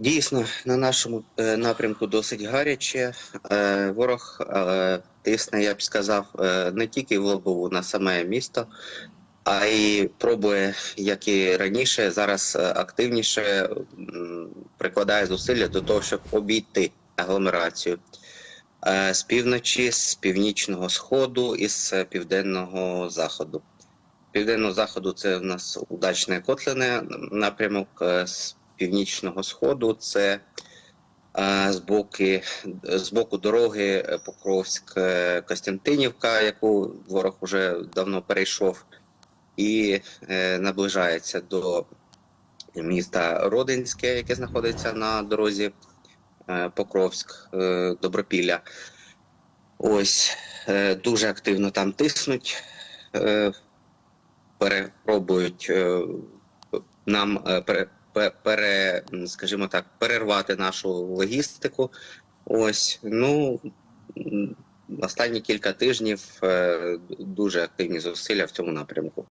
Дійсно, на нашому е, напрямку досить гаряче. Е, Ворог е, тисне, я б сказав, не тільки в лобову на саме місто, а й пробує, як і раніше, зараз активніше прикладає зусилля до того, щоб обійти агломерацію з півночі, з північного сходу і з південного заходу. Південного заходу це в нас удачне котлине напрямок з північного сходу. Це е, з, боки, з боку дороги е, Покровськ е, Костянтинівка, яку ворог вже давно перейшов, і наближається до міста Родинське, яке знаходиться на дорозі Покровськ Добропілля. Ось дуже активно там тиснуть. Перепробують нам пере, скажімо так, перервати нашу логістику. Ось, ну останні кілька тижнів е, дуже активні зусилля в цьому напрямку.